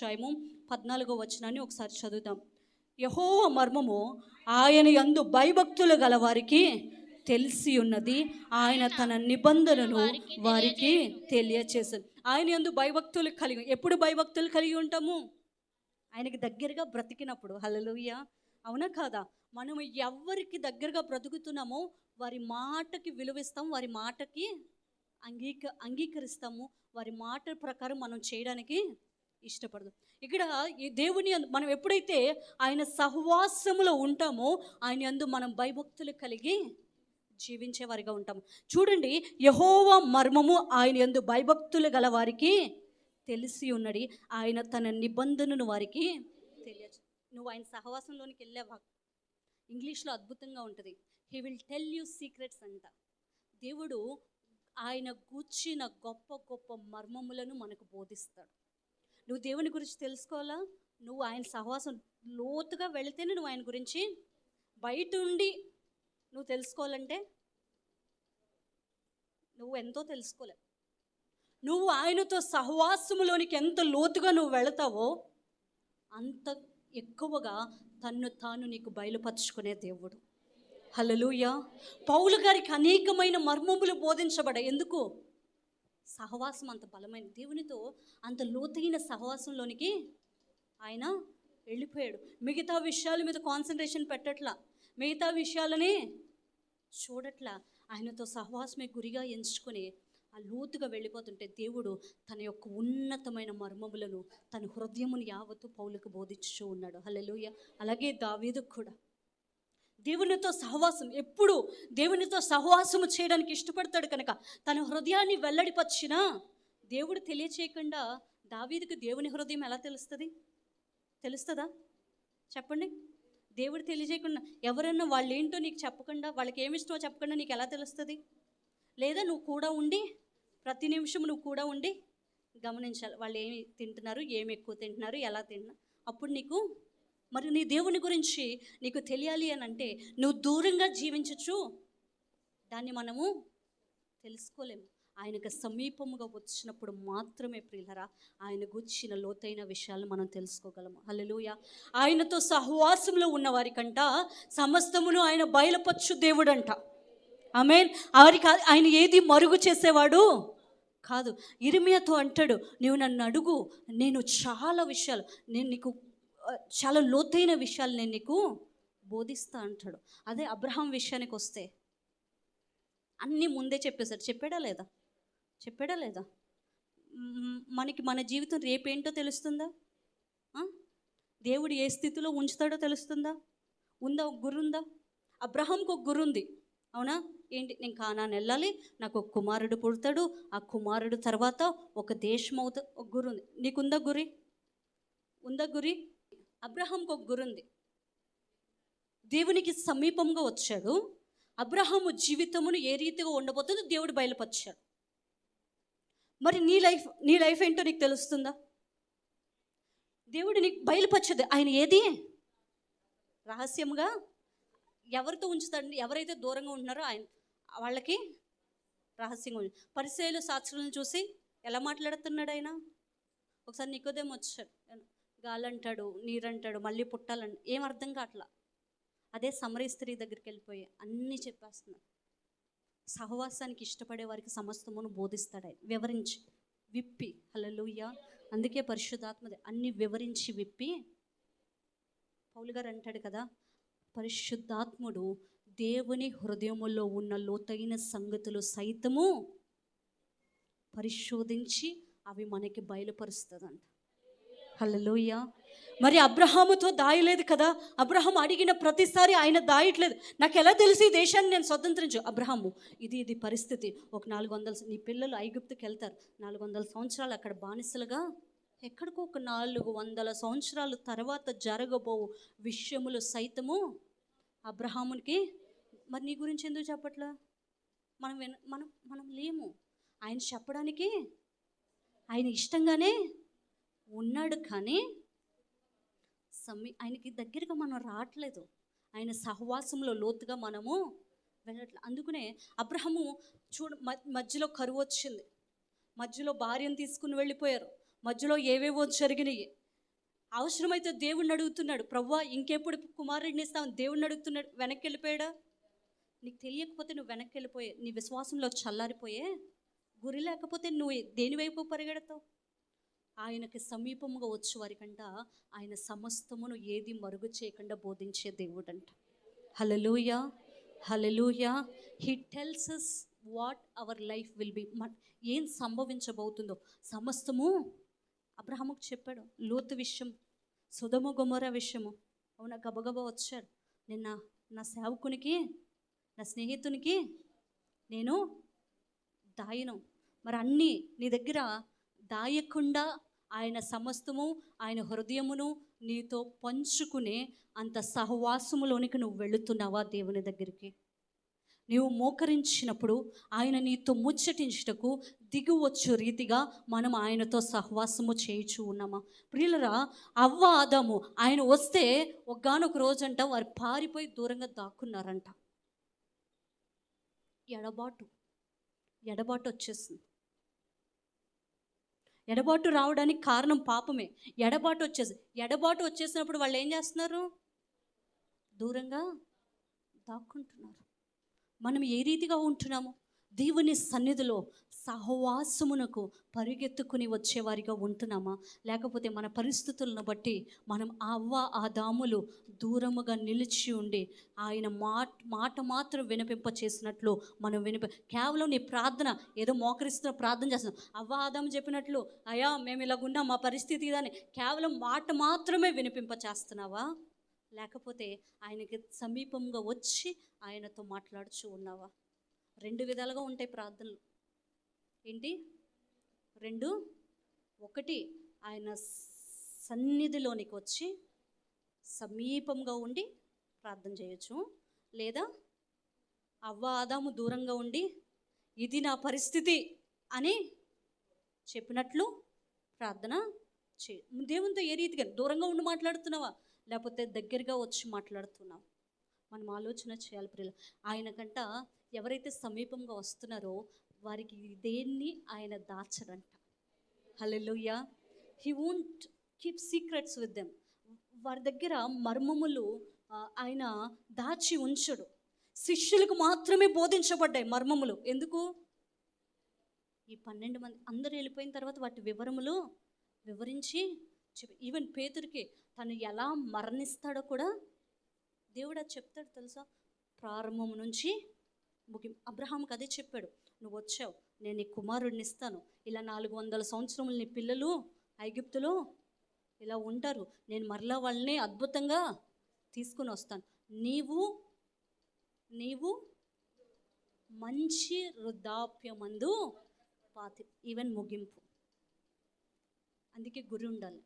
అధ్యాయము పద్నాలుగో వచనాన్ని ఒకసారి చదువుదాం. యహో మర్మము ఆయన యందు భయభక్తులు గల వారికి తెలిసి ఉన్నది. ఆయన తన నిబంధనను వారికి తెలియచేసింది ఆయన యందు భయభక్తులు కలిగి ఎప్పుడు భయభక్తులు కలిగి ఉంటాము? ఆయనకి దగ్గరగా బ్రతికినప్పుడు. హల్లెలూయా. అవునా కాదా? మనం ఎవరికి దగ్గరగా బ్రతుకుతున్నామో వారి మాటకి విలువిస్తాం వారి మాటకి అంగీక అంగీకరిస్తాము. వారి మాట ప్రకారం మనం చేయడానికి ఇష్టపడదు. ఇక్కడ ఈ దేవుని మనం ఎప్పుడైతే ఆయన సహవాసములో ఉంటామో ఆయన యందు మనం భయభక్తులు కలిగి జీవించేవారిగా ఉంటాము. చూడండి యహోవ మర్మము ఆయన యందు భయభక్తులు గల వారికి తెలిసి ఉన్నది. ఆయన తన నిబంధనను వారికి తెలియచు నువ్వు ఆయన సహవాసంలోనికి వెళ్ళావా ఇంగ్లీష్లో అద్భుతంగా ఉంటుంది. He will tell you secrets అంట. దేవుడు ఆయన గూర్చిన గొప్ప గొప్ప మర్మములను మనకు బోధిస్తాడు. నువ్వు దేవుని గురించి తెలుసుకోవాలా? నువ్వు ఆయన సహవాసం లోతుగా వెళితేనే నువ్వు ఆయన గురించి బయట ఉండి నువ్వు తెలుసుకోవాలంటే నువ్వు ఎంతో తెలుసుకోలేవు. నువ్వు ఆయనతో సహవాసములోనికి ఎంత లోతుగా నువ్వు వెళతావో అంత ఎక్కువగా తన్ను తాను నీకు బయలుపరుచుకునే దేవుడు. హలలుయ పౌలు గారికి అనేకమైన మర్మములు బోధించబడ ఎందుకు? సహవాసం అంత బలమైన దేవునితో అంత లోతైన సహవాసంలోనికి ఆయన వెళ్ళిపోయాడు. మిగతా విషయాల మీద కాన్సన్ట్రేషన్ పెట్టట్లా. మిగతా విషయాలని చూడట్లా. ఆయనతో సహవాసమే గురిగా ఎంచుకొని ఆ లోతుగా వెళ్ళిపోతుంటే దేవుడు తన యొక్క ఉన్నతమైన మర్మములను తన హృదయమును యావత్తు పౌలకు బోధించు ఉన్నాడు. హల్లెలూయ. అలాగే దావీదుకు కూడా. దేవునితో సహవాసం ఎప్పుడు దేవునితో సహవాసము చేయడానికి ఇష్టపడతాడు కనుక తన హృదయాన్ని వెల్లడిపరిచినా దేవుడు తెలియచేయకుండా దావీదికి దేవుని హృదయం ఎలా తెలుస్తుంది? తెలుస్తుందా? చెప్పండి. దేవుడు తెలియజేయకుండా ఎవరన్నా వాళ్ళు ఏంటో నీకు చెప్పకుండా వాళ్ళకి ఏమి ఇష్టమో చెప్పకుండా నీకు ఎలా తెలుస్తుంది? లేదా నువ్వు కూడా ఉండి ప్రతి నిమిషం నువ్వు కూడా ఉండి గమనించాలి వాళ్ళు ఏమి తింటున్నారు ఏమి ఎక్కువ తింటున్నారు ఎలా తింటున్నారు. అప్పుడు నీకు మరి నీ దేవుని గురించి నీకు తెలియాలి అని అంటే నువ్వు దూరంగా జీవించచ్చు. దాన్ని మనము తెలుసుకోలేము. ఆయనకు సమీపముగా వచ్చినప్పుడు మాత్రమే ప్రియులరా ఆయన గుర్చిన లోతైన విషయాలను మనం తెలుసుకోగలము. హలలుయ ఆయనతో సహవాసంలో ఉన్నవారికంట సమస్తమును ఆయన బయలుపరచు దేవుడంట. ఆమెన్. వారికి ఆయన ఏది మరుగు చేసేవాడు కాదు. ఇరిమియాతో అంటాడు నీవు నన్ను అడుగు నేను చాలా విషయాలు నేను నీకు చాలా లోతైన విషయాలు నేను నీకు బోధిస్తా అంటాడు. అదే అబ్రహాం విషయానికి వస్తే అన్నీ ముందే చెప్పేశాడు. చెప్పాడా లేదా? చెప్పాడా లేదా? మనకి మన జీవితం రేపేంటో తెలుస్తుందా? దేవుడు ఏ స్థితిలో ఉంచుతాడో తెలుస్తుందా? ఉందా ఒక గురు ఉందా అబ్రహాంకి ఒక గురు ఉంది అవునా? ఏంటి? నేను కానాన్ని వెళ్ళాలి నాకు ఒక కుమారుడు పుడతాడు ఆ కుమారుడు తర్వాత ఒక దేశం అవుతా ఒక గురు ఉంది నీకుందా గురి ఉందా గురి అబ్రహాంకి ఒక గురు ఉంది దేవునికి సమీపంగా వచ్చాడు. అబ్రహాము జీవితమును ఏ రీతిగా ఉండబోతుందో దేవుడు బయలుపరిచాడు. మరి నీ లైఫ్ నీ లైఫ్ ఏంటో నీకు తెలుస్తుందా? దేవుడు నీకు బయలుపరచదు ఆయన ఏది? రహస్యంగా ఎవరితో ఉంచుతాడండి ఎవరైతే దూరంగా ఉంటున్నారో ఆయన వాళ్ళకి రహస్యంగా ఉంది పరిచయలు శాస్త్రులను చూసి ఎలా మాట్లాడుతున్నాడు ఆయన? ఒకసారి నీకోదేం వచ్చాడు. గాలంటాడు నీరంటాడు మళ్ళీ పుట్టాలని ఏం అర్థం కావట్లా? అదే సమరీ స్త్రీ దగ్గరికి వెళ్ళిపోయి అన్నీ చెప్పేస్తున్నాడు. సహవాసానికి ఇష్టపడే వారికి సమస్తమును బోధిస్తాడు ఆయన వివరించి విప్పి హలలుయ్య అందుకే పరిశుద్ధాత్మది అన్ని వివరించి విప్పి పౌలు గారు అంటాడు కదా పరిశుద్ధాత్ముడు దేవుని హృదయములో ఉన్న లోతైన సంగతులు సైతము పరిశోధించి అవి మనకి బయలుపరుస్తుందంట. హల్లెలూయా. మరి అబ్రహాముతో దాయలేదు కదా? అబ్రహాం అడిగిన ప్రతిసారి ఆయన దాయట్లేదు. నాకు ఎలా తెలిసి ఈ దేశాన్ని? నేను స్వతంత్రించు అబ్రహాము ఇది ఇది పరిస్థితి. ఒక నాలుగు వందల నీ పిల్లలు ఐగుప్తుకి వెళ్తారు. నాలుగు వందల సంవత్సరాలు అక్కడ బానిసలుగా? ఎక్కడికో ఒక నాలుగు వందల సంవత్సరాల తర్వాత జరగబోవు విషయములు సైతము అబ్రహామునికి మరి నీ గురించి ఎందుకు చెప్పట్లా? మనం విన మనం మనం లేము. ఆయన చెప్పడానికి ఆయన ఇష్టంగానే ఉన్నాడు కానీ సమీ ఆయనకి దగ్గరగా మనం రావట్లేదు. ఆయన సహవాసంలో లోతుగా మనము వెళ్ళట్లేదు అందుకనే అబ్రహము చూడ మధ్యలో కరువు వచ్చింది. మధ్యలో భార్యను తీసుకుని వెళ్ళిపోయారు. మధ్యలో ఏవేవో జరిగినాయి. అవసరమైతే దేవుణ్ణి అడుగుతున్నాడు. ప్రవ్వా ఇంకెప్పుడు కుమారుడిని ఇస్తాం దేవుణ్ణి అడుగుతున్నాడు. వెనక్కి వెళ్ళిపోయాడా? నీకు తెలియకపోతే నువ్వు వెనక్కి వెళ్ళిపోయే. నీ విశ్వాసంలో చల్లారిపోయే గురి లేకపోతే నువ్వు దేని వైపు పరిగెడతావు? ఆయనకి సమీపముగా వచ్చే వారికంట ఆయన సమస్తమును ఏది మరుగు చేయకుండా బోధించే దేవుడంట. Hallelujah hallelujah he tells us what our life will be ఏం సంభవించబోతుందో. సమస్తము అబ్రహముకు చెప్పాడు. లోతు విషయం సుధమ గుమర విషయము. అవునా? గబగబా వచ్చాడు. నిన్న నా సేవకునికి నా స్నేహితునికి నేను దాయను. మరి అన్నీ నీ దగ్గర దాయకుండా ఆయన సమస్తము ఆయన హృదయమును నీతో పంచుకునే అంత సహవాసములోనికి నువ్వు వెళుతున్నావా దేవుని దగ్గరికి? నీవు మోకరించినప్పుడు ఆయన నీతో ముచ్చటించుటకు దిగువచ్చు రీతిగా మనం ఆయనతో సహవాసము చేయుచు ఉన్నామా? ప్రియులరా అవ్వ ఆదాము ఆయన వస్తే ఒకగానొక రోజంట వారు పారిపోయి దూరంగా దాక్కున్నారంట. ఎడబాటు ఎడబాటు వచ్చేసింది ఎడబాటు రావడానికి కారణం పాపమే. ఎడబాటు వచ్చేసి ఎడబాటు వచ్చేసినప్పుడు వాళ్ళు ఏం చేస్తున్నారు? దూరంగా దాక్కుంటున్నారు. మనం ఏ రీతిగా ఉంటున్నాము దేవుని సన్నిధిలో సహవాసమునకు పరిగెత్తుకుని వచ్చేవారిగా ఉంటున్నామా? లేకపోతే మన పరిస్థితులను బట్టి మనం ఆ అవ్వ ఆ దాములు దూరముగా నిలిచి ఉండి ఆయన మాట మాట మాత్రం వినిపింప చేసినట్లు మనం వినిప కేవలం నీ ప్రార్థన ఏదో మోకరిస్తున్న ప్రార్థన చేస్తున్నాం. అవ్వ ఆదాము చెప్పినట్లు అయ్యా మేము ఇలాగున్నాం మా పరిస్థితి ఇదని కేవలం మాట మాత్రమే వినిపింప చేస్తున్నావా లేకపోతే ఆయనకి సమీపంగా వచ్చి ఆయనతో మాట్లాడుచు ఉన్నావా? రెండు విధాలుగా ఉంటాయి ప్రార్థనలు. ఏంటి? రెండు ఒకటి. ఆయన సన్నిధిలోనికి వచ్చి సమీపంగా ఉండి ప్రార్థన చేయొచ్చు. లేదా అవ్వ ఆదాము దూరంగా ఉండి ఇది నా పరిస్థితి అని చెప్పినట్లు ప్రార్థన చే దేవునితో ఏ రీతిగా? దూరంగా ఉండి మాట్లాడుతున్నావా? లేకపోతే దగ్గరగా వచ్చి మాట్లాడుతున్నావా? మనం ఆలోచన చేయాలి ప్రియులు ఆయనకంట ఎవరైతే సమీపంగా వస్తున్నారో వారికి దేన్ని ఆయన దాచడంట hallelujah he won't keep secrets with them వారి దగ్గర మర్మములు ఆయన దాచి ఉంచడు. శిష్యులకు మాత్రమే బోధించబడ్డాయి మర్మములు. ఎందుకు? ఈ పన్నెండు మంది అందరూ వెళ్ళిపోయిన తర్వాత వాటి వివరములు వివరించి ఈవెన్ పేతురికి తను ఎలా మరణిస్తాడో కూడా దేవుడు చెప్తాడు తెలుసా? ప్రారంభం నుంచి ముఖ్యం అబ్రహాంకి అదే చెప్పాడు. నువ్వు వచ్చావు నేను నీ కుమారుడిని ఇస్తాను ఇలా నాలుగు వందల సంవత్సరములు నీ పిల్లలు ఐగిప్తులు ఇలా ఉంటారు. నేను మరలా వాళ్ళని అద్భుతంగా తీసుకుని వస్తాను. నీవు నీవు మంచి వృద్ధాప్యమందు పాతి ఈవెన్ ముగింపు. అందుకే గురి ఉండాలి.